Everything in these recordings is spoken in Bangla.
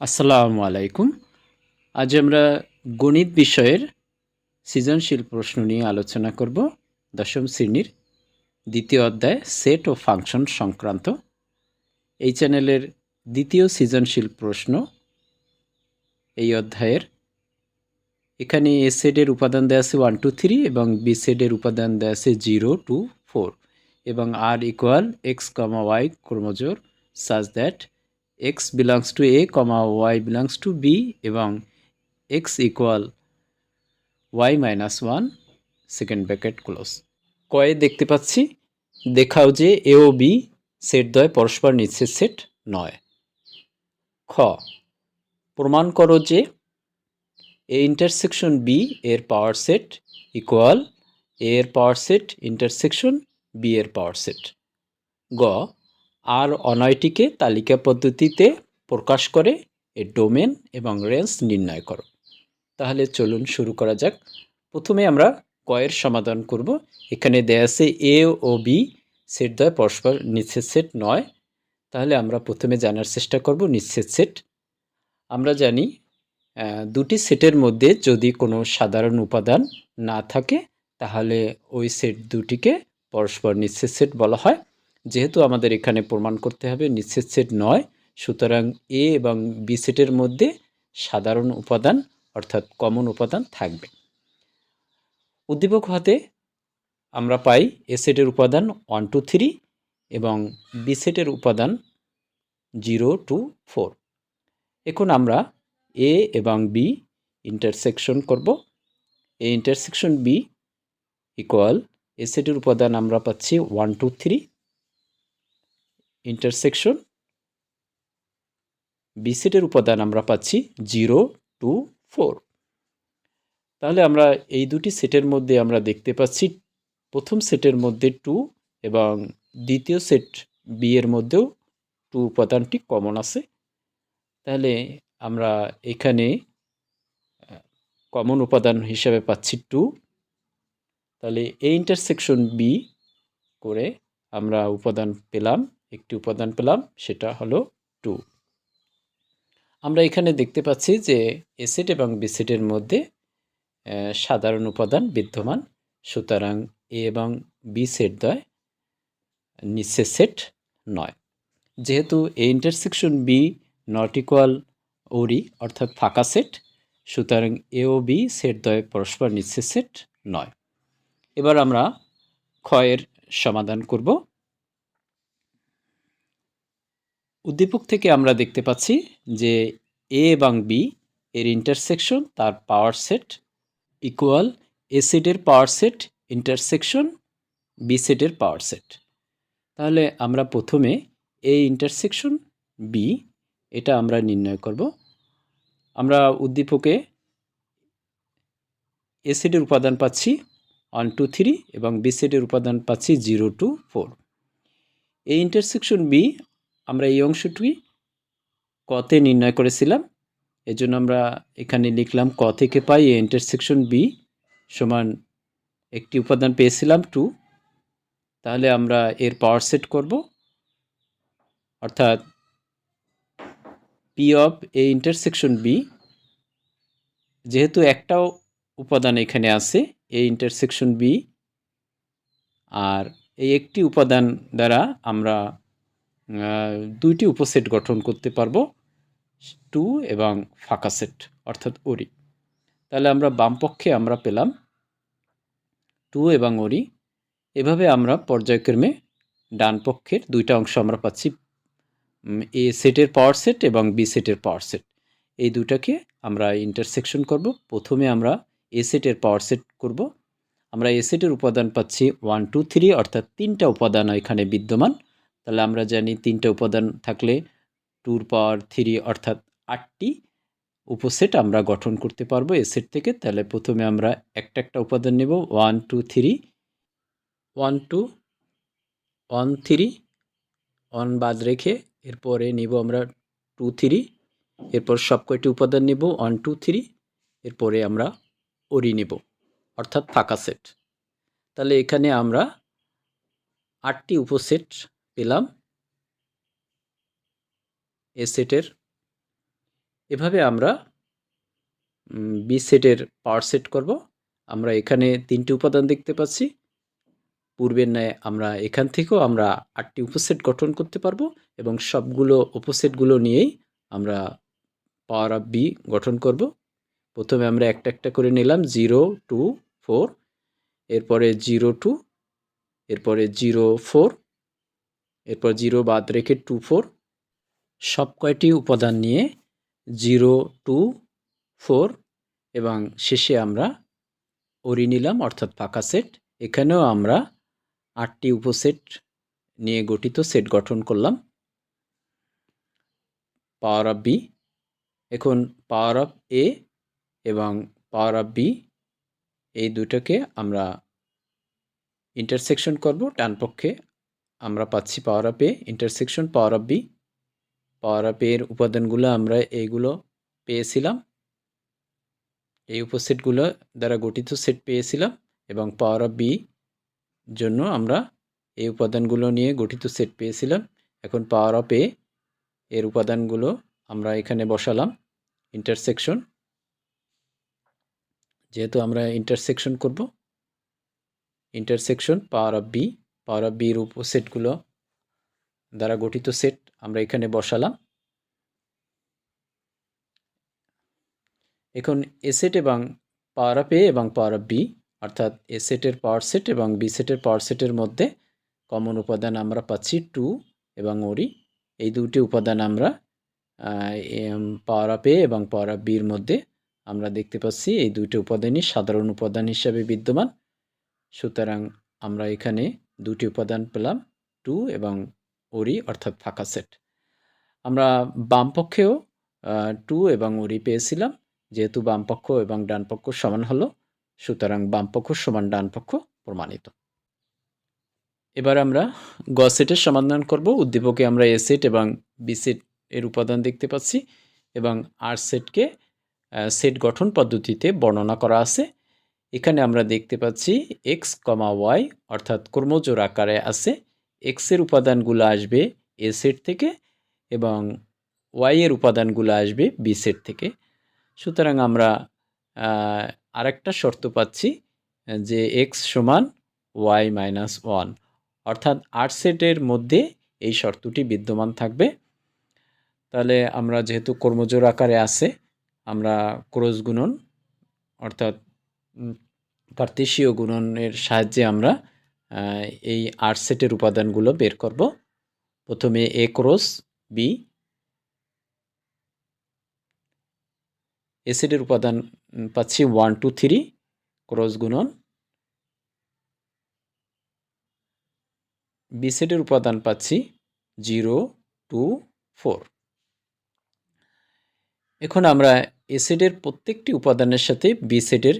আসসালামু আলাইকুম। আজ আমরা গণিত বিষয়ের সৃজনশীল প্রশ্ন নিয়ে আলোচনা করব দশম শ্রেণির দ্বিতীয় অধ্যায়, সেট ও ফাংশন সংক্রান্ত। এই চ্যানেলের দ্বিতীয় সৃজনশীল প্রশ্ন এই অধ্যায়ের। এখানে এ সেটের উপাদান দেওয়া আছে ওয়ান টু থ্রি এবং বি সেটের উপাদান দেওয়া আছে জিরো টু ফোর এবং R equal x comma y ক্রোমোজোর such that x belongs to A comma y belongs to B এবং x equal y minus one second bracket close কয়ে দেখতে পাচ্ছি, দেখাও যে এ ও বি সেট দ্বয় পরস্পর নিচ্ছের সেট নয়। খ, প্রমাণ করো যে এ ইন্টারসেকশন বি এর পাওয়ার সেট ইকুয়াল এ এর পাওয়ার সেট ইন্টারসেকশন বি এর পাওয়ার সেট গ আর অনয়টিকে তালিকা পদ্ধতিতে প্রকাশ করে এর ডোমেন এবং রেঞ্জ নির্ণয় করো। তাহলে চলুন শুরু করা যাক। প্রথমে আমরা কয়ের সমাধান করব। এখানে দেয়া আছে এ ও বি, সেট দ্বয় পরস্পর নিচ্ছেদ সেট নয়। তাহলে আমরা প্রথমে জানার চেষ্টা করব নিচ্ছেদ সেট। আমরা জানি দুটি সেটের মধ্যে যদি কোনো সাধারণ উপাদান না থাকে, তাহলে ওই সেট দুটিকে পরস্পর নিচ্ছেদ সেট বলা হয়। যেহেতু আমাদের এখানে প্রমাণ করতে হবে নিচ্ছেদ সেট নয়। সুতরাং এ এবং বি সেটের মধ্যে সাধারণ উপাদান অর্থাৎ কমন উপাদান থাকবে। উদ্দীপক হাতে আমরা পাই এ সেটের উপাদান ওয়ান, টু, থ্রি এবং বি সেটের উপাদান জিরো, টু, ফোর। এখন আমরা এ এবং বি ইন্টারসেকশন করব। A intersection B equal A সেটের উপাদান আমরা পাচ্ছি one, two, three. Intersection B সেটের উপাদান আমরা পাচ্ছি জিরো টু ফোর তাহলে আমরা এই দুটি সেটের মধ্যে আমরা দেখতে পাচ্ছি প্রথম সেটের মধ্যে টু এবং দ্বিতীয় সেট বি এর মধ্যেও টু উপাদানটি কমন আছে। তাহলে আমরা এখানে কমন উপাদান হিসাবে পাচ্ছি টু তাহলে এই ইন্টারসেকশন বি করে আমরা উপাদান পেলাম একটি উপাদান পেলাম, সেটা হলো টু। আমরা এখানে দেখতে পাচ্ছি যে এ সেট এবং বি সেটের মধ্যে সাধারণ উপাদান বিদ্যমান। সুতরাং এ এবং বি সেট দ্বয় নিচে সেট নয়। যেহেতু A intersection B not equal ওরি অর্থাৎ ফাঁকা সেট, সুতরাং এ ও বি সেট দ্বয় পরস্পর নিচে সেট নয়। এবার আমরা ক্ষয়ের সমাধান করব। উদ্দীপক থেকে আমরা দেখতে পাচ্ছি যে এ এবং বি এর ইন্টারসেকশন তার পাওয়ার সেট ইকুয়াল এ সেটের পাওয়ার সেট ইন্টারসেকশন বি সেটের পাওয়ার সেট তাহলে আমরা প্রথমে এ ইন্টারসেকশন বি এটা আমরা নির্ণয় করব। আমরা উদ্দীপকে এ সেটের উপাদান পাচ্ছি ওয়ান টু থ্রি এবং বি সেটের উপাদান পাচ্ছি জিরো টু ফোর এই ইন্টারসেকশন বি আমরা এই অংশটি কতে নির্ণয় করেছিলাম। এজন্য আমরা এখানে লিখলাম ক থেকে পাই এ ইন্টারসেকশন বি সমান একটি উপাদান পেয়েছিলাম টু তাহলে আমরা এর পাওয়ার সেট করব। অর্থাৎ P of A intersection B যেহেতু একটাও উপাদান এখানে আছে এই ইন্টারসেকশন বি আর এই একটি উপাদান দ্বারা আমরা দুইটি উপসেট গঠন করতে পারব, টু এবং ফাঁকা সেট, অর্থাৎ ওরি তাহলে আমরা বাম পক্ষে আমরা পেলাম টু এবং ওরি এভাবে আমরা পর্যায়ক্রমে ডান পক্ষের দুইটা অংশ আমরা পাচ্ছি এ সেটের পাওয়ার সেট এবং বি সেটের পাওয়ার সেট এই দুটাকে আমরা ইন্টারসেকশন করব। প্রথমে আমরা এ সেটের পাওয়ার সেট করব। আমরা এ সেটের উপাদান পাচ্ছি ওয়ান টু থ্রি অর্থাৎ তিনটা উপাদান এখানে বিদ্যমান। তাহলে আমরা জানি তিনটা উপাদান থাকলে টুর পাওয়ার থ্রি অর্থাৎ আটটি উপসেট আমরা গঠন করতে পারব এ সেট থেকে। তাহলে প্রথমে আমরা একটা একটা উপাদান নেব, one, two, three. One, two, one, three, one বাদ রেখে এরপরে নিব আমরা টু, থ্রি। এরপর সব কয়টি উপাদান নেব? One, two, three. এরপরে আমরা ওরি নেব, অর্থাৎ ফাঁকা সেট। তাহলে এখানে আমরা আটটি উপসেট পেলাম। এ সেটের এভাবে আমরা বি সেটের পাওয়ার সেট করব। আমরা এখানে তিনটি উপাদান দেখতে পাচ্ছি। পূর্বের ন্যায় আমরা এখান থেকেও আমরা আটটি উপসেট গঠন করতে পারব এবং সবগুলো উপসেটগুলো নিয়েই আমরা পাওয়ার অফ বি গঠন করব। প্রথমে আমরা একটা একটা করে নিলাম জিরো টু ফোর এরপরে জিরো টু এরপরে জিরো ফোর এরপর জিরো বাদ রেখে টু ফোর, সব কয়টি উপাদান নিয়ে জিরো টু ফোর, এবং শেষে আমরা ওরি নিলাম, অর্থাৎ ফাঁকা সেট। এখানেও আমরা আটটি উপসেট নিয়ে গঠিত সেট গঠন করলাম। Power of B. এখন পাওয়ার অফ এ এবং পাওয়ার অফ বি, এই দুটোকে আমরা ইন্টারসেকশন করব, ডান পক্ষে আমরা পাচ্ছি power of A intersection power of B power of এর উপাদানগুলো আমরা এইগুলো পেয়েছিলাম। এই উপসেটগুলো দ্বারা গঠিত সেট পেয়েছিলাম এবং পাওয়ার অফ বি জন্য আমরা এই উপাদানগুলো নিয়ে গঠিত সেট পেয়েছিলাম। এখন পাওয়ার অফ এ এর উপাদানগুলো আমরা এখানে বসালাম ইন্টারসেকশন যেহেতু আমরা ইন্টারসেকশন করব intersection power of B power of বির উপসেটগুলো দ্বারা গঠিত সেট আমরা এখানে বসালাম। এখন এ সেট এবং পাওয়ার অফ এ এবং পাওয়ার অফ বি, অর্থাৎ এ সেটের পাওয়ার সেট এবং বি সেটের পাওয়ার সেটের মধ্যে কমন উপাদান আমরা পাচ্ছি টু এবং ওরি। এই দুটি উপাদান আমরা পাওয়ার অফ এ এবং পাওয়ার অফ বির মধ্যে আমরা দেখতে পাচ্ছি। এই দুইটি উপাদানই সাধারণ উপাদান হিসাবে বিদ্যমান। সুতরাং আমরা এখানে দুটি উপাদান পেলাম, টু এবং ওরি অর্থাৎ ফাঁকা সেট। আমরা বাম পক্ষেও টু এবং ওরি পেয়েছিলাম, যেহেতু বামপক্ষ এবং ডানপক্ষ সমান হলো, সুতরাং বামপক্ষ সমান ডানপক্ষ প্রমাণিত। এবার আমরা গ সেটের সমাধান করব। উদ্দীপকে আমরা এ সেট এবং বি সেট এর উপাদান দেখতে পাচ্ছি এবং আর সেটকে সেট গঠন পদ্ধতিতে বর্ণনা করা আছে। এখানে আমরা দেখতে পাচ্ছি এক্স কমা ওয়াই অর্থাৎ কর্মজোর আকারে আছে। এক্সের উপাদানগুলো আসবে এ সেট থেকে এবং ওয়াই এর উপাদানগুলো আসবে বি সেট থেকে। সুতরাং আমরা আরেকটা শর্ত পাচ্ছি যে এক্স সমান ওয়াই মাইনাস ওয়ান অর্থাৎ আট সেটের মধ্যে এই শর্তটি বিদ্যমান থাকবে। তাহলে আমরা যেহেতু কর্মজোর আকারে আছে, আমরা ক্রোজ গুণন, অর্থাৎ কার্তেশীয় গুণনের সাহায্যে আমরা এই আট সেটের উপাদানগুলো বের করব। প্রথমে এ ক্রোস বি এসিডের উপাদান পাচ্ছি ওয়ান টু থ্রি ক্রস গুণন। বিসেটের উপাদান পাচ্ছি জিরো টু ফোর এখন আমরা এসিডের প্রত্যেকটি উপাদানের সাথে বিসেডের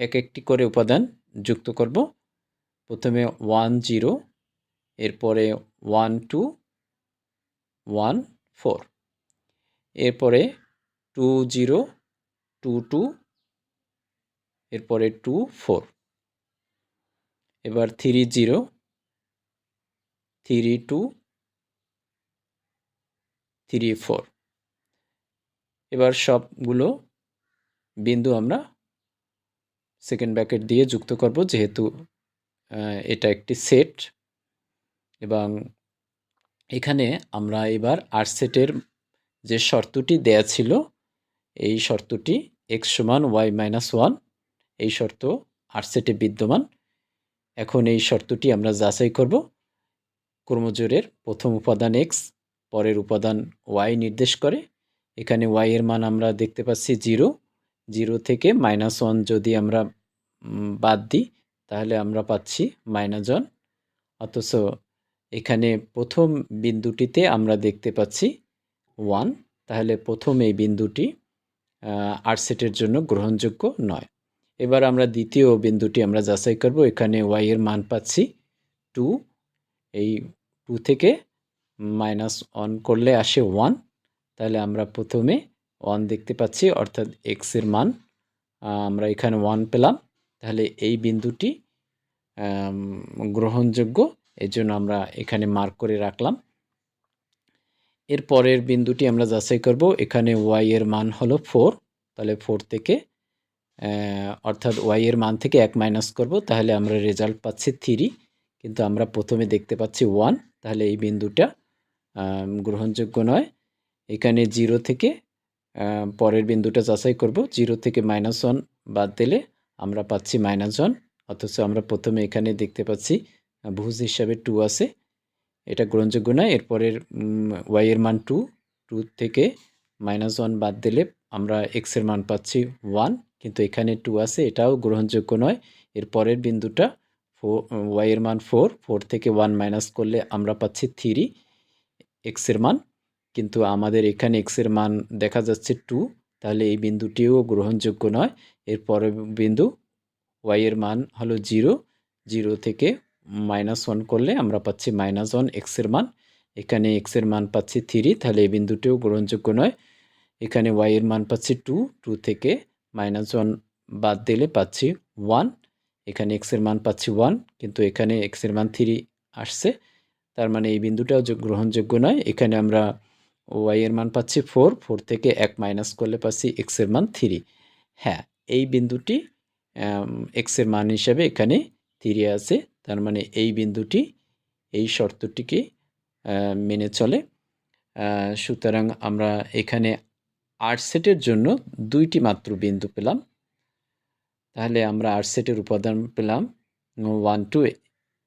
এক একটি করে উপাদান যুক্ত করব। প্রথমে ওয়ান জিরো, এরপরে ওয়ান টু, ওয়ান ফোর, এরপরে টু জিরো, টু টু, এরপরে টু ফোর, এবার three zero, three two, three four, এবার সবগুলো বিন্দু আমরা সেকেন্ড ব্যাকেট দিয়ে যুক্ত করব যেহেতু এটা একটি সেট এবং এখানে আমরা এবার আর সেটের যে শর্তটি দেয়া ছিল, এই শর্তটি এক্স সমান ওয়াই মাইনাস ওয়ান এই শর্ত আর সেটে বিদ্যমান। এখন এই শর্তটি আমরা যাচাই করব। কর্মজোরের প্রথম উপাদান এক্স পরের উপাদান ওয়াই নির্দেশ করে। এখানে ওয়াই এর মান আমরা দেখতে পাচ্ছি জিরো জিরো থেকে মাইনাস ওয়ান যদি আমরা বাদ দিই, তাহলে আমরা পাচ্ছি মাইনাস ওয়ান। অথচ এখানে প্রথম বিন্দুটিতে আমরা দেখতে পাচ্ছি ওয়ান, তাহলে প্রথম এই বিন্দুটি আর সেটের জন্য গ্রহণযোগ্য নয়। এবার আমরা দ্বিতীয় বিন্দুটি আমরা যাচাই করব, এখানে ওয়াই এর মান পাচ্ছি টু এই টু থেকে মাইনাস ওয়ান করলে আসে ওয়ান তাহলে আমরা প্রথমে ওয়ান দেখতে পাচ্ছি, অর্থাৎ এক্সের মান। আমরা এখানে ওয়ান পেলাম। তাহলে এই বিন্দুটি গ্রহণযোগ্য। এই জন্য আমরা এখানে মার্ক করে রাখলাম। এর পরের বিন্দুটি আমরা যাচাই করব। এখানে ওয়াই এর মান হলো ফোর তাহলে ফোর থেকে অর্থাৎ ওয়াই এর মান থেকে এক মাইনাস করব। তাহলে আমরা রেজাল্ট পাচ্ছি থ্রি কিন্তু আমরা প্রথমে দেখতে পাচ্ছি ওয়ান তাহলে এই বিন্দুটা গ্রহণযোগ্য নয়। এখানে জিরো থেকে পরের বিন্দুটা যাচাই করব। জিরো থেকে মাইনাস ওয়ান বাদ দিলে আমরা পাচ্ছি মাইনাস ওয়ান অথচ আমরা প্রথমে এখানে দেখতে পাচ্ছি ভুজ হিসাবে টু আছে। এটা গ্রহণযোগ্য নয় এরপরের ওয়াইয়ের মান টু টু থেকে মাইনাস ওয়ান বাদ দিলে আমরা এক্সের মান পাচ্ছি ওয়ান কিন্তু এখানে টু আছে, এটাও গ্রহণযোগ্য নয়। এর পরের বিন্দুটা ফোর ওয়াইয়ের মান ফোর ফোর থেকে ওয়ান মাইনাস করলে আমরা পাচ্ছি থ্রি এক্সের মান। কিন্তু আমাদের এখানে এক্সের মান দেখা যাচ্ছে টু তাহলে এই বিন্দুটিও গ্রহণযোগ্য নয়। এর পরের বিন্দু ওয়াই এর মান হলো জিরো জিরো থেকে মাইনাস ওয়ান করলে আমরা পাচ্ছি মাইনাস ওয়ান এক্সের মান। এখানে এক্সের মান পাচ্ছি থ্রি তাহলে এই বিন্দুটিও গ্রহণযোগ্য নয়। এখানে ওয়াই এর মান পাচ্ছি টু টু থেকে মাইনাস ওয়ান বাদ দিলে পাচ্ছি ওয়ান এখানে এক্সের মান পাচ্ছি ওয়ান কিন্তু এখানে এক্সের মান থ্রি আসছে। তার মানে এই বিন্দুটাও গ্রহণযোগ্য নয়। এখানে আমরা ওয়াই এর মান পাচ্ছি ফোর ফোর থেকে এক মাইনাস করলে পাচ্ছি এক্সের মান থ্রি হ্যাঁ এই বিন্দুটি এক্সের মান হিসাবে এখানে থ্রি আছে, তার মানে এই বিন্দুটি, এই শর্তটিকে মেনে চলে। সুতরাং আমরা এখানে আট সেটের জন্য দুইটি মাত্র বিন্দু পেলাম। তাহলে আমরা আট সেটের উপাদান পেলাম ওয়ান টু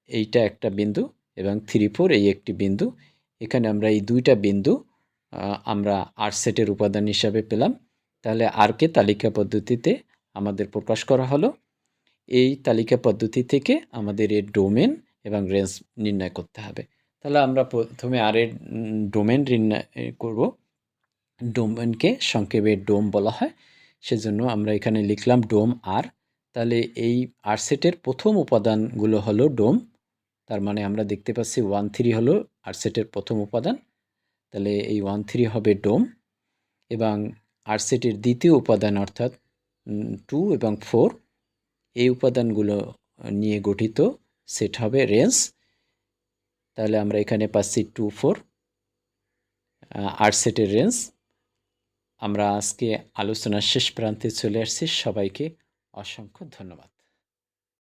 এইটা একটা বিন্দু এবং থ্রি ফোর এই একটি বিন্দু। এখানে আমরা এই দুইটা বিন্দু আমরা আট সেটের উপাদান হিসাবে পেলাম। তাহলে আরকে তালিকা পদ্ধতিতে আমাদের প্রকাশ করা হলো। এই তালিকা পদ্ধতি থেকে আমাদের এর ডোমেন এবং রেঞ্জ নির্ণয় করতে হবে। তাহলে আমরা প্রথমে আর এর ডোমেন নির্ণয় করব। ডোমেনকে সংক্ষেপে ডোম বলা হয়। সেজন্য আমরা এখানে লিখলাম ডোম আর। তাহলে এই আর সেটের প্রথম উপাদানগুলো হলো ডোম। তার মানে আমরা দেখতে পাচ্ছি ওয়ান থ্রি হলো আর সেটের প্রথম উপাদান। তাহলে এই ওয়ান থ্রি হবে ডোম এবং আর সেটের দ্বিতীয় উপাদান অর্থাৎ টু এবং ফোর এই উপাদানগুলো নিয়ে গঠিত সেট হবে রেঞ্জ তাহলে আমরা এখানে পাচ্ছি টু ফোর আর সেটের রেঞ্জ আমরা আজকে আলোচনার শেষ প্রান্তে চলে আসছি। সবাইকে অসংখ্য ধন্যবাদ।